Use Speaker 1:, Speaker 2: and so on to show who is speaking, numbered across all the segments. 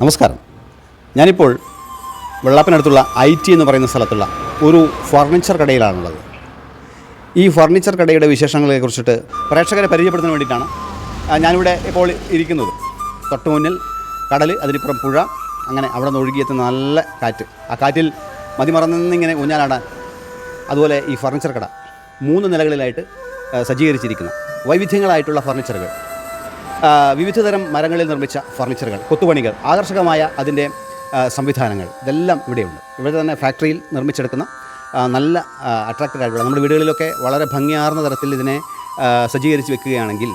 Speaker 1: നമസ്കാരം. ഞാനിപ്പോൾ വെള്ളാപ്പിനടുത്തുള്ള I T എന്ന് പറയുന്ന സ്ഥലത്തുള്ള ഒരു ഫർണിച്ചർ കടയിലാണുള്ളത്. ഈ ഫർണിച്ചർ കടയുടെ വിശേഷങ്ങളെ കുറിച്ചിട്ട് പ്രേക്ഷകരെ പരിചയപ്പെടുത്താൻ വേണ്ടിയിട്ടാണ് ഞാനിവിടെ ഇപ്പോൾ ഇരിക്കുന്നത്. തൊട്ട് മുന്നിൽ കടൽ അതിനിപ്പുറം പുഴ അങ്ങനെ അവിടെ നിന്ന് ഒഴുകിയെത്തുന്ന നല്ല കാറ്റ്. ആ കാറ്റിൽ മതിമറന്നിങ്ങനെ ഊഞ്ഞാലാടാൻ അതുപോലെ ഈ ഫർണിച്ചർ കട മൂന്ന് നിലകളിലായിട്ട് സജ്ജീകരിച്ചിരിക്കുന്നു. വൈവിധ്യങ്ങളായിട്ടുള്ള ഫർണിച്ചറുകൾ. വിവിധതരം മരങ്ങളിൽ നിർമ്മിച്ച ഫർണിച്ചറുകൾ കൊത്തുപണികൾ ആകർഷകമായ അതിന്റെ സംവിധാനങ്ങൾ. ഇതെല്ലാം ഇവിടെയുണ്ട്. ഇവിടെ തന്നെ ഫാക്ടറിയിൽ നിർമ്മിച്ചെടുക്കുന്ന നല്ല അട്രാക്റ്റഡ് ആയിട്ടുള്ള നമ്മുടെ വീടുകളിലൊക്കെ വളരെ ഭംഗിയാർന്ന തരത്തിൽ ഇതിനെ സജ്ജീകരിച്ച് വെക്കുകയാണെങ്കിൽ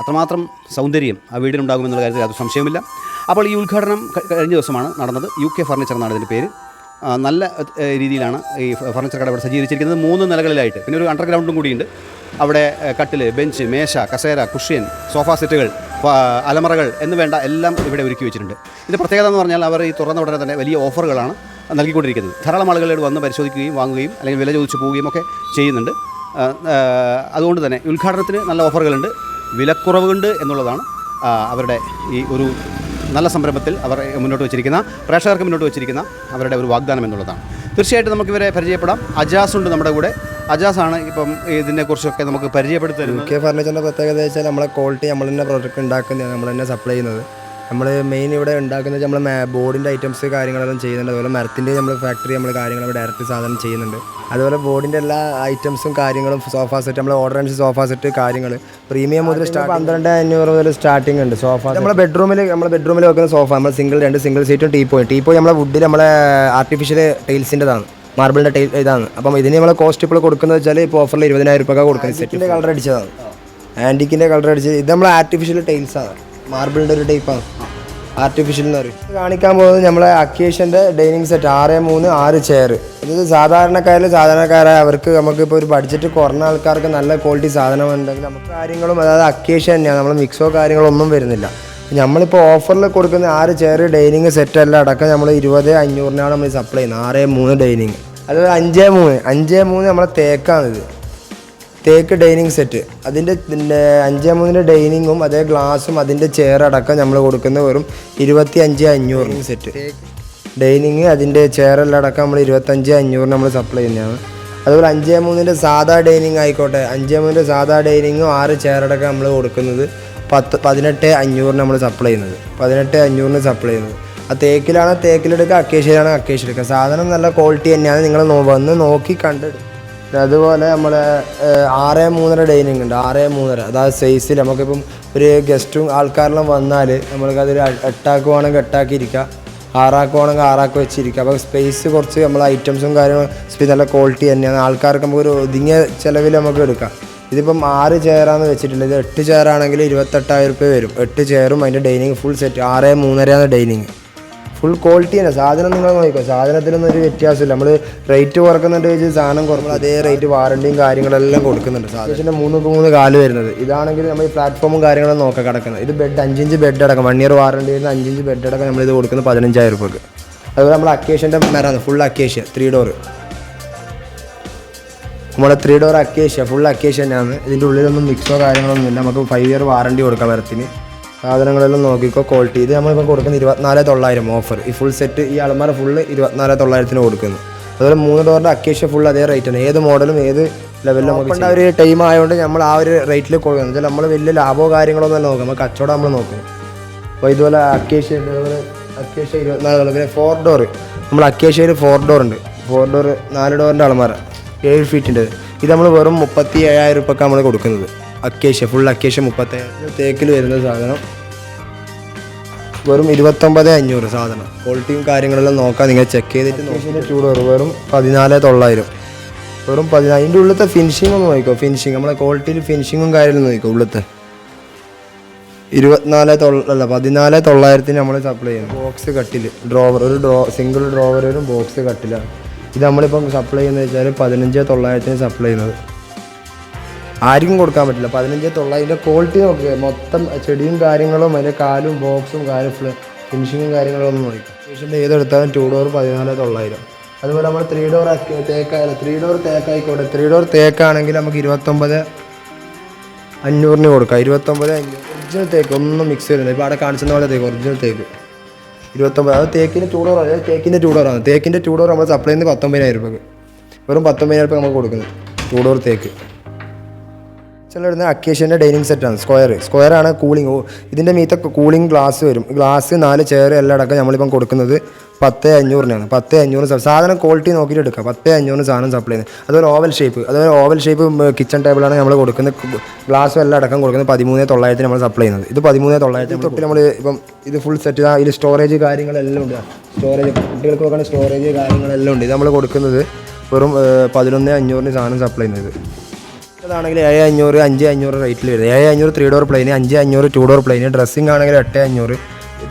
Speaker 1: അത്രമാത്രം സൗന്ദര്യം ആ വീടിനുണ്ടാകുമെന്നുള്ള കാര്യത്തിൽ അത് സംശയമില്ല അപ്പോൾ ഈ ഉദ്ഘാടനം കഴിഞ്ഞ ദിവസമാണ് നടന്നത്. യു കെ ഫർണിച്ചർ എന്നാണ് ഇതിന്റെ പേര്. നല്ല രീതിയിലാണ് ഈ ഫർണിച്ചർ കട ഇവിടെ സജ്ജീകരിച്ചിരിക്കുന്നത്. മൂന്ന് നിലകളിലായിട്ട്. പിന്നെ ഒരു അണ്ടർഗ്രൗണ്ടും കൂടിയുണ്ട്. അവിടെ കട്ടിൽ ബെഞ്ച് മേശ കസേര കുഷ്യൻ സോഫ സെറ്റുകൾ അലമറകൾ എന്ന് വേണ്ട എല്ലാം ഇവിടെ ഒരുക്കി വെച്ചിട്ടുണ്ട്. ഇതിന്റെ പ്രത്യേകത എന്ന് പറഞ്ഞാൽ അവർ ഈ തുറന്ന ഉടനെ തന്നെ വലിയ ഓഫറുകളാണ് നൽകിക്കൊണ്ടിരിക്കുന്നത്. ധാരാളം ആളുകളോട് വന്ന് പരിശോധിക്കുകയും വാങ്ങുകയും അല്ലെങ്കിൽ വില ചോദിച്ച് പോവുകയും ഒക്കെ ചെയ്യുന്നുണ്ട്. അതുകൊണ്ട് തന്നെ ഉദ്ഘാടനത്തിന് നല്ല ഓഫറുകളുണ്ട്. വിലക്കുറവുണ്ട് എന്നുള്ളതാണ് അവരുടെ ഈ ഒരു നല്ല സംരംഭത്തിൽ അവർ മുന്നോട്ട് വെച്ചിരിക്കുന്ന പ്രേക്ഷകർക്ക് മുന്നോട്ട് വെച്ചിരിക്കുന്ന അവരുടെ ഒരു വാഗ്ദാനം എന്നുള്ളതാണ്. തീർച്ചയായിട്ടും നമുക്കിവരെ പരിചയപ്പെടാം. അജാസ് ഉണ്ട് നമ്മുടെ കൂടെ. അജാസ് ആണ് ഇപ്പം ഇതിനെക്കുറിച്ചൊക്കെ നമുക്ക് പരിചയപ്പെടുത്തുന്നത്
Speaker 2: യു കെ ഫർണിച്ചറിന്റെ പ്രത്യേകത വെച്ചാൽ നമ്മളെ ക്വാളിറ്റി നമ്മൾ തന്നെ പ്രോഡക്റ്റ് ഉണ്ടാക്കുന്നതാണ് നമ്മൾ തന്നെ സപ്ലൈ ചെയ്യുന്നത് നമ്മൾ മെയിൻ ഇവിടെ ഉണ്ടാക്കുന്നത് നമ്മൾ ബോർഡിന്റെ ഐറ്റംസ് കാര്യങ്ങളെല്ലാം ചെയ്യുന്നുണ്ട് അതുപോലെ മരത്തിന്റെ നമ്മൾ ഫാക്ടറി നമ്മൾ കാര്യങ്ങൾ ഡയറക്റ്റ് സാധനം ചെയ്യുന്നുണ്ട് അതുപോലെ ബോർഡിന്റെ എല്ലാ ഐറ്റംസും കാര്യങ്ങളും സോഫ സെറ്റ് നമ്മൾ ഓർഡർ അനുസരിച്ച് സോഫ സെറ്റ് കാര്യങ്ങൾ പ്രീമിയം മുതൽ സ്റ്റാർട്ട് പന്ത്രണ്ട് അഞ്ഞൂറ് മുതൽ സ്റ്റാർട്ടിംഗ് ഉണ്ട് സോഫ നമ്മുടെ ബെഡ്റൂമിൽ നമ്മൾ ബെഡ്റൂമിൽ വെക്കുന്ന സോഫ നമ്മൾ സിംഗിൾ രണ്ട് സിംഗിൾ സീറ്റും ടീ പോയി ടീ പോയി നമ്മളെ വുഡിൽ നമ്മളെ ആർട്ടിഫിഷ്യൽ ടൈൽസിന്റെതാണ് മാർബിളിന്റെ ടൈൽ ഇതാണ്. അപ്പം ഇതിന് നമ്മൾ കോസ്റ്റ് ഇപ്പോൾ കൊടുക്കുന്നത് വെച്ചാൽ ഇപ്പോൾ ഓഫറിൽ ഇരുപതിനായിരം രൂപ കൊടുക്കുന്നത് സെറ്റിന്റെ കളർ അടിച്ചതാണ് ആന്റിക്കിന്റെ കളർ അടിച്ച് ഇത് നമ്മൾ ആർട്ടിഫിഷ്യൽ ടൈൽസാണ് മാർബിളിന്റെ ഒരു ടൈപ്പാണ് ആർട്ടിഫിഷ്യൽ എന്ന് പറയും. കാണിക്കാൻ പോകുന്നത് നമ്മളെ അക്കേഷന്റെ ഡൈനിങ് സെറ്റ് ആറ് മൂന്ന് ആറ് ചെയർ ഇത് സാധാരണക്കാരിൽ സാധാരണക്കാരായ അവർക്ക് നമുക്ക് ഇപ്പോൾ ഒരു ബഡ്ജറ്റ് കുറഞ്ഞ ആൾക്കാർക്ക് നല്ല ക്വാളിറ്റി സാധനം ഉണ്ടെങ്കിൽ നമുക്ക് കാര്യങ്ങളും അതായത് അക്കേഷൻ തന്നെയാണ്. നമ്മൾ മിക്സോ കാര്യങ്ങളോ ഒന്നും വരുന്നില്ല. നമ്മളിപ്പോൾ ഓഫറിൽ കൊടുക്കുന്ന ആറ് ചെയർ ഡൈനിങ് സെറ്റ് എല്ലാം അടക്കം നമ്മൾ ഇരുപത് അഞ്ഞൂറിനാണ് നമ്മൾ സപ്ലൈ ചെയ്യുന്നത്. ആറ് മൂന്ന് ഡൈനിങ് അതുപോലെ അഞ്ച് മൂന്ന്. അഞ്ച് മൂന്ന് നമ്മളെ തേക്കാണിത്. തേക്ക് ഡൈനിങ് സെറ്റ്. അതിന്റെ അഞ്ചേ മൂന്നിന്റെ ഡൈനിങ്ങും അതേ ഗ്ലാസും അതിന്റെ ചെയർ അടക്കം നമ്മൾ കൊടുക്കുന്ന വെറും ഇരുപത്തി അഞ്ച് അഞ്ഞൂറ് സെറ്റ്. ഡൈനിങ് അതിന്റെ ചെയറെല്ലാം അടക്കം നമ്മൾ ഇരുപത്തഞ്ച് അഞ്ഞൂറ് നമ്മൾ സപ്ലൈ ചെയ്യുന്നതാണ്. അതുപോലെ അഞ്ച് മൂന്നിന്റെ സാധാ ഡൈനിങ് ആയിക്കോട്ടെ. അഞ്ച് മൂന്നിന്റെ സാധാ ഡൈനിങ്ങും ആറ് ചെയറടക്കം നമ്മൾ കൊടുക്കുന്നത് പത്ത് പതിനെട്ട് അഞ്ഞൂറിന് നമ്മൾ സപ്ലൈ ചെയ്യുന്നത്. പതിനെട്ട് അഞ്ഞൂറിന് സപ്ലൈ ചെയ്യുന്നത്. ആ തേക്കിലാണ് തേക്കിലെടുക്കുക അക്കേഷ്യയിലാണ് അക്കേഷ്യ എടുക്കുക സാധനം നല്ല ക്വാളിറ്റി തന്നെയാണ് നിങ്ങൾ വന്ന് നോക്കി കണ്ടെടുക്കും. അതുപോലെ നമ്മളെ ആറ് മൂന്നര ഡൈനിങ് ഉണ്ട് ആറ് മൂന്നര. അതായത് സൈസിൽ നമുക്കിപ്പം ഒരു ഗസ്റ്റും ആൾക്കാരെല്ലാം വന്നാൽ നമ്മൾക്കതൊരു എട്ടാക്കുവാണെങ്കിൽ എട്ടാക്കിയിരിക്കുക ആറാക്കുവാണെങ്കിൽ ആറാക്ക് വെച്ചിരിക്കുക. അപ്പോൾ സ്പേസ് കുറച്ച് നമ്മൾ ഐറ്റംസും കാര്യങ്ങളും നല്ല ക്വാളിറ്റി തന്നെയാണ്. ആൾക്കാർക്ക് നമുക്കൊരു ഒതുങ്ങിയ ചിലവിൽ നമുക്ക് എടുക്കാം. ഇതിപ്പം ആറ് ചെയറാന്ന് വെച്ചിട്ടുണ്ട് ഇത് എട്ട് ചെയറാണെങ്കിൽ ഇരുപത്തെട്ടായിരം രൂപ വരും. എട്ട് ചെയറും അതിന്റെ ഡൈനിങ് ഫുൾ സെറ്റ് ആറ് മൂന്നരയാണ് ഡൈനിങ് ഫുൾ ക്വാളിറ്റി തന്നെ. സാധനം നിങ്ങൾ നോക്കിക്കോ. സാധനത്തിലൊന്നും ഒരു വ്യത്യാസമില്ല. നമ്മൾ റേറ്റ് കുറക്കുന്നുണ്ട് വെച്ച് സാധനം കുറക്കുമ്പോൾ അതേ റേറ്റ് വാറണ്ടിയും കാര്യങ്ങളെല്ലാം കൊടുക്കുന്നുണ്ട് സാധനത്തിന്റെ മൂന്ന് മൂന്ന് കാൽ വരുന്നത്. ഇതാണെങ്കിൽ നമ്മൾ പ്ലാറ്റ്ഫോമും കാര്യങ്ങളും നോക്കാൻ കിടക്കുന്നത്. ഇത് ബെഡ് അഞ്ചിഞ്ച് ബെഡ് അടക്കം. വൺ ഇയർ വാറണ്ടി വരുന്ന അഞ്ചിഞ്ച് ബെഡ് അടക്കം നമ്മളിത് കൊടുക്കുന്നത് പതിനഞ്ചായിരം രൂപക്ക് അതുപോലെ നമ്മൾ അക്കേഷ്യന്റെ മരാണ് ഫുൾ അക്കേഷ്യ ത്രീ ഡോർ നമ്മുടെ three door acacia full acacia തന്നെയാണ്. ഇതിന്റെ ഉള്ളിലൊന്നും മിക്സോ കാര്യങ്ങളൊന്നും ഇല്ല. നമുക്ക് ഫൈവ് ഇയർ വാറണ്ടി കൊടുക്കാം മരത്തിന്. സാധനങ്ങളെല്ലാം നോക്കിക്കോ ക്വാളിറ്റി ഇത് നമ്മളിപ്പോൾ കൊടുക്കുന്നത് ഇരുപത്തിനാല് തൊള്ളായിരം ഓഫർ ഈ ഫുൾ സെറ്റ് ഈ അലമാര ഫുള്ള് ഇരുപത്തിനാല് തൊള്ളായിരത്തിന് കൊടുക്കുന്നു. അതുപോലെ മൂന്ന് ഡോറിന്റെ അക്കേഷ്യ ഫുൾ അതേ റേറ്റ് ആണ്. ഏത് മോഡലും ഏത് ലെവലിലും നമുക്ക് ഒരു ടൈം ആയതുകൊണ്ട് നമ്മൾ ആ ഒരു റേറ്റിൽ കൊടുക്കുന്നത് വെച്ചാൽ നമ്മൾ വലിയ ലാഭമോ കാര്യങ്ങളോ ഒന്നും നോക്കും നമ്മൾ കച്ചവടം നമ്മൾ നോക്കും. അപ്പോൾ ഇതുപോലെ അക്കേഷ്യ അതുപോലെ അക്കേഷ്യ ഇരുപത്തിനാല് ഡോർ പിന്നെ ഫോർ ഡോർ നമ്മൾ അക്കേഷ്യയിൽ ഫോർ ഡോർ ഉണ്ട്. ഫോർ ഡോർ നാല് ഡോറിന്റെ അളമാര ഏഴ് ഫീറ്റിന്റെ ഇത് നമ്മൾ വെറും മുപ്പത്തി ഏഴായിരം രൂപയ്ക്ക് നമ്മൾ കൊടുക്കുന്നത്. അക്കേഷ്യ ഫുൾ അക്കേഷ്യ മുപ്പത്തേഴ് തേക്കിൽ വരുന്ന സാധനം. വെറും ഇരുപത്തൊമ്പത് അഞ്ഞൂറ് സാധനം. ക്വാളിറ്റിയും കാര്യങ്ങളെല്ലാം നോക്കാം. നിങ്ങൾ ചെക്ക് ചെയ്തിട്ട് നോക്കിയിട്ട് ചൂട് വരും വെറും പതിനാല് തൊള്ളായിരം വെറും പതിനാല് അതിന്റെ ഉള്ളിലത്തെ ഫിനിഷിംഗ് ഒന്ന് നോക്കിക്കോ. ഫിനിഷിംഗ് നമ്മളെ ക്വാളിറ്റിയിൽ ഫിനിഷിങ്ങും കാര്യങ്ങളും നോക്കിക്കോ ഉള്ളിലത്തെ. ഇരുപത്തിനാല് തൊള്ള അല്ല പതിനാല് തൊള്ളായിരത്തിന് നമ്മൾ സപ്ലൈ ചെയ്യുന്നു ബോക്സ് കട്ടിൽ ഡ്രോവർ ഒരു ഡ്രോ സിംഗിൾ ഡ്രോവർ ഒരു ബോക്സ് കട്ടിലാണ്. ഇത് നമ്മളിപ്പം സപ്ലൈ ചെയ്യുന്നത് വെച്ചാൽ പതിനഞ്ച് തൊള്ളായിരത്തിന് സപ്ലൈ ചെയ്യുന്നത്. ആർക്കും കൊടുക്കാൻ പറ്റില്ല. പതിനഞ്ച് അതിന്റെ ക്വാളിറ്റി നോക്കുക മൊത്തം ചെടിയും കാര്യങ്ങളും അതിന്റെ കാലും ബോക്സും കാര്യം ഫിനിഷിങ്ങും കാര്യങ്ങളും ഒന്നും നോക്കി. ഫിനിഷിന്റെ ഏതെടുത്താലും ടു ഡോർ പതിനാല് തൊള്ളായിരം. അതുപോലെ നമ്മൾ ത്രീ ഡോർ തേക്കായാലും ത്രീ ഡോർ തേക്കായിക്കോട്ടെ ത്രീ ഡോർ തേക്കാണെങ്കിൽ നമുക്ക് ഇരുപത്തൊമ്പത് അഞ്ഞൂറിന് കൊടുക്കാം. ഇരുപത്തൊമ്പത് അഞ്ഞൂറ്. ഒറിജിനൽ തേക്ക് ഒന്നും മിക്സ് വരുന്നില്ല ഇപ്പോൾ അവിടെ കാണിച്ചെന്ന പോലെ തേക്ക് ഒറിജിനൽ തേക്ക്. ഇരുപത്തൊമ്പത്. അത് തേക്കിന്റെ ടൂ ഡോർ അതായത് തേക്കിന്റെ ടൂ ഡോറാണ് തേക്കിന്റെ ടൂ ഡോർ നമ്മൾ സപ്ലൈ ചെയ്യുന്നത് പത്തൊമ്പതിനായിരം രൂപക്ക്. വെറും പത്തൊമ്പതിനായിരം രൂപ നമ്മൾ കൊടുക്കുന്നത്. ടൂ ഡോർ തേക്ക്. വരുന്നത് അക്കേഷ്യന്റെ ഡൈനിങ് സെറ്റാണ്. സ്ക്വയർ. സ്ക്വയർ ആണ് കൂളിംഗ് ഇതിന്റെ മീത്ത കൂളിംഗ് ഗ്ലാസ് വരും. ഗ്ലാസ് നാല് ചെയർ എല്ലാം അടക്കം നമ്മളിപ്പം കൊടുക്കുന്നത് പത്ത് അഞ്ഞൂറിനാണ്. പത്ത് അഞ്ഞൂറ് സാധനം ക്വാളിറ്റി നോക്കിയിട്ട് എടുക്കുക. പത്ത് അഞ്ഞൂറിന് സാധനം സപ്ലൈ ചെയ്യുന്നത്. അതുപോലെ ഓവൽ ഷേപ്പ് അതുപോലെ ഓവൽ ഷേപ്പ് കിച്ചൺ ടേബിളാണ് നമ്മൾ കൊടുക്കുന്നത്. ഗ്ലാസും എല്ലാം അടക്കം കൊടുക്കുന്നത് പതിമൂന്ന് തൊള്ളായിരത്തിന് നമ്മൾ സപ്ലൈ ചെയ്യുന്നത്. ഇത് പതിമൂന്ന് തൊള്ളായിരത്തി തൊട്ട് നമ്മൾ ഇപ്പം ഇത് ഫുൾ സെറ്റ് ഇതിൽ സ്റ്റോറേജ് കാര്യങ്ങളെല്ലാം ഉണ്ട്. സ്റ്റോറേജ് കുട്ടികൾക്ക് നോക്കുന്ന സ്റ്റോറേജ് കാര്യങ്ങളെല്ലാം ഉണ്ട്. ഇത് നമ്മൾ കൊടുക്കുന്നത് വെറും പതിനൊന്ന് അഞ്ഞൂറിന് സാധനം സപ്ലൈ ചെയ്യുന്നത്. ഇതാണെങ്കിൽ ഏഴ് അഞ്ഞൂറ് അഞ്ച് അഞ്ഞൂറ് റേറ്റിൽ വരുന്നത്. ഏഴ് അഞ്ഞൂറ് ത്രീ ഡോർ പ്ലെയിന് അഞ്ച് അഞ്ഞൂറ് ടു ഡോർ പ്ലെയിന് ഡ്രസ്സിംഗ് ആണെങ്കിൽ എട്ട് അഞ്ഞൂറ്.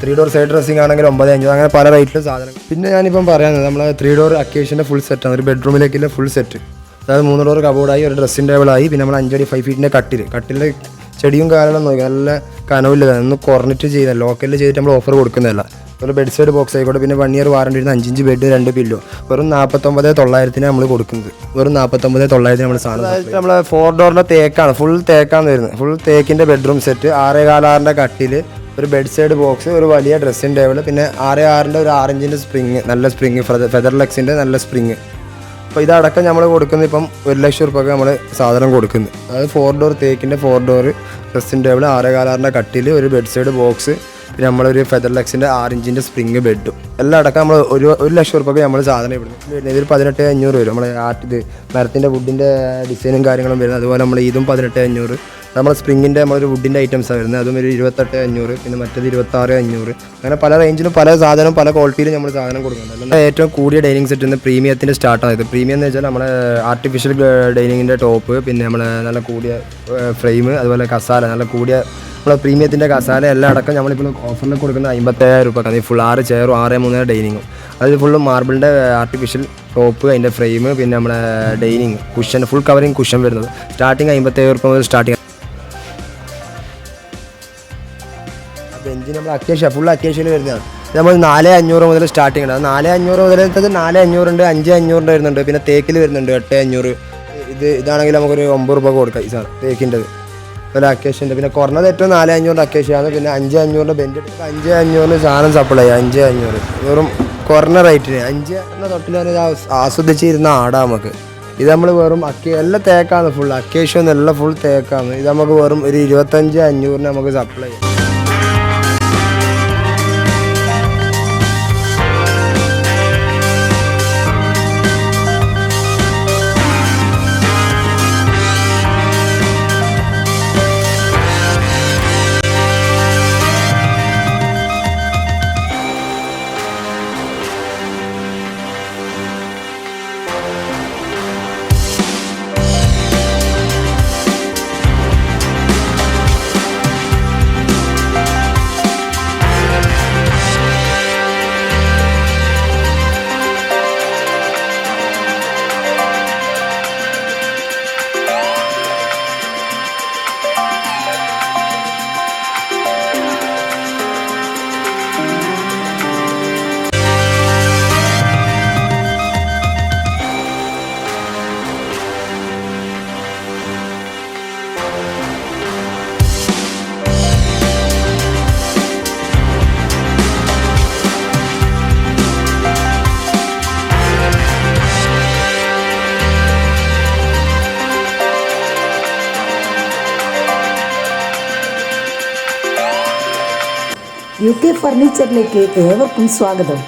Speaker 2: ത്രീ ഡോർ സൈഡ് ഡ്രസ്സിംഗ് ആണെങ്കിൽ ഒമ്പത് അഞ്ഞൂറ്. അങ്ങനെ പല റേറ്റിലും സാധനം പിന്നെ ഞാനിപ്പം പറയുന്നത് നമ്മൾ ത്രീ ഡോർ അക്കേഷന്റെ ഫുൾ സെറ്റാണ് ഒരു ബെഡ്റൂമിലേക്കുള്ള ഫുൾ സെറ്റ് അതായത് മൂന്ന് ഡോർ കബോർഡായി ഒരു ഡ്രസ്സിംഗ് ടേബിളായി പിന്നെ നമ്മൾ അഞ്ചടി ഫൈവ് ഫീറ്റിന്റെ കട്ടിൽ കട്ടിലിന്റെ ചെടിയും കാര്യങ്ങളും നോക്കി. നല്ല കനവില്ല ഒന്ന് കുറഞ്ഞിട്ട് ചെയ്യുന്ന ലോക്കലിൽ ചെയ്തിട്ട് നമ്മൾ ഓഫർ കൊടുക്കുന്നതല്ല. ഒരു ബെഡ് സൈഡ് ബോക്സ് ആയിക്കോട്ടെ. പിന്നെ വൺ ഇയർ വാറണ്ടി വരുന്ന അഞ്ചിഞ്ച് ബെഡ് രണ്ട് പില്ലോ വെറും നാൽപ്പത്തൊമ്പത് തൊള്ളായിരത്തിന് നമ്മൾ കൊടുക്കുന്നത്. വെറും നാൽപ്പത്തൊമ്പത് തൊള്ളായിരത്തിന് നമ്മൾ സാധനം അതായത് നമ്മൾ ഫോർ ഡോറിന്റെ തേക്കാണ്. ഫുൾ തേക്കാണ് വരുന്നത്. ഫുൾ തേക്കിന്റെ ബെഡ്റൂം സെറ്റ് ആറേ കാലാറിന്റെ കട്ടിൽ ഒരു ബെഡ് സൈഡ് ബോക്സ് ഒരു വലിയ ഡ്രസ്സിങ് ടേബിൾ പിന്നെ ആറ് ആറിന്റെ ഒരു ആറിഞ്ചിന്റെ സ്പ്രിങ് നല്ല സ്പ്രിങ് ഫെദർ ലെക്സിന്റെ നല്ല സ്പ്രിങ് അപ്പോൾ ഇതടക്കം നമ്മൾ കൊടുക്കുന്നത് ഇപ്പം ഒരു ലക്ഷം ഉറുപ്പൊക്കെ നമ്മൾ സാധനം കൊടുക്കുന്നത് അതായത് ഫോർ ഡോർ തേക്കിന്റെ ഫോർ ഡോർ ഡ്രസ്സിംഗ് ടേബിൾ ആറേ കാലാറിന്റെ കട്ടിൽ ഒരു ബെഡ് സൈഡ് ബോക്സ് പിന്നെ നമ്മളൊരു ഫെദർ ലെക്സിന്റെ ആറിഞ്ചിന്റെ സ്പ്രിങ് ബെഡും എല്ലാം അടക്കം നമ്മൾ ഒരു ഒരു ലക്ഷം റുപ്യ നമ്മൾ സാധനം ഇവിടുന്ന് വരുന്നത്. ഇതൊരു പതിനെട്ട് അഞ്ഞൂറ് വരും. നമ്മൾ ആർട്ട് ഇത് മരത്തിന്റെ വുഡിന്റെ ഡിസൈനും കാര്യങ്ങളും വരുന്നത്. അതുപോലെ നമ്മൾ ഇതും പതിനെട്ട് അഞ്ഞൂറ്. നമ്മൾ സ്പ്രിങ്ങിന്റെ നമ്മളൊരു വുഡിന്റെ ഐറ്റംസാണ് വരുന്നത്. അതും ഒരു ഇരുപത്തെട്ട് അഞ്ഞൂറ്. പിന്നെ മറ്റേത് ഇരുപത്താറ് അഞ്ഞൂറ്. അങ്ങനെ പല റേഞ്ചിലും പല സാധനവും പല ക്വാളിറ്റിയിലും നമ്മൾ സാധനം കൊടുക്കുന്നുണ്ട്. ഏറ്റവും കൂടിയ ഡൈനിങ് സെറ്റ് ഇന്ന് പ്രീമിയത്തിന്റെ സ്റ്റാർട്ടാണ് ഇത് പ്രീമിയം എന്ന് വെച്ചാൽ നമ്മളെ ആർട്ടിഫിഷ്യൽ ഡൈനിങ്ങിന്റെ ടോപ്പ് പിന്നെ നമ്മൾ നല്ല കൂടിയ ഫ്രെയിം അതുപോലെ കസാല നല്ല കൂടിയ നമ്മളെ പ്രീമിയത്തിന്റെ കസാല എല്ലാം അടക്കം നമ്മളിപ്പോൾ ഓഫറിൽ കൊടുക്കുന്ന അമ്പത്തേഴായിരം രൂപ ഫുൾ ആറ് ചെയറും ആറ് മൂന്ന് ഡൈനിങ്ങും അത് ഫുള്ള് മാർബിളിന്റെ ആർട്ടിഫിഷ്യൽ ടോപ്പ് അതിന്റെ ഫ്രെയിം പിന്നെ നമ്മുടെ dining cushion full covering cushion വരുന്നത്. സ്റ്റാർട്ടിങ് അമ്പത്തേഴ് രൂപ മുതൽ സ്റ്റാർട്ടിങ് ബെഞ്ച് നമ്മൾ അക്കേഷ്യ ഫുൾ അത്യാവശ്യം വരുന്നതാണ്. നമ്മൾ നാല് അഞ്ഞൂറ് മുതൽ സ്റ്റാർട്ടിങ് ഉണ്ട് അത് നാല് അഞ്ഞൂറ് മുതൽ നാല് അഞ്ഞൂറുണ്ട് അഞ്ച് അഞ്ഞൂറിന്റെ വരുന്നുണ്ട്. പിന്നെ തേക്കിൽ വരുന്നുണ്ട് എട്ട് അഞ്ഞൂറ്. ഇത് ഇതാണെങ്കിൽ നമുക്കൊരു ഒമ്പത് രൂപ കൊടുക്കാം ഈ സാർ തേക്കിന്റെത്. അതുപോലെ അക്കേഷ്യന്റെ പിന്നെ കുറഞ്ഞത് ഏറ്റവും നാല് അഞ്ഞൂറിന്റെ അക്കേഷ്യയാണ് പിന്നെ അഞ്ച് അഞ്ഞൂറിന്റെ ബെൻഡ് അഞ്ച് അഞ്ഞൂറിന് സാധനം സപ്ലൈ അഞ്ച് അഞ്ഞൂറ്. വെറും കുറഞ്ഞ റേറ്റിന് അഞ്ച് എന്ന തൊട്ടിൽ തന്നെ ആസ്വദിച്ചിരുന്ന ആടാ നമുക്ക്. ഇത് നമ്മൾ വെറും അക്കേ എല്ലാം തേക്കാണ് ഫുൾ അക്കേഷ്യ എല്ലാം ഫുൾ തേക്കാണ്. ഇത് നമുക്ക് വെറും ഒരു ഇരുപത്തഞ്ച് അഞ്ഞൂറിന് നമുക്ക് സപ്ലൈ ചെയ്യാം.
Speaker 3: യു കെ ഫർണിച്ചറിലേക്ക് ഏവർക്കും സ്വാഗതം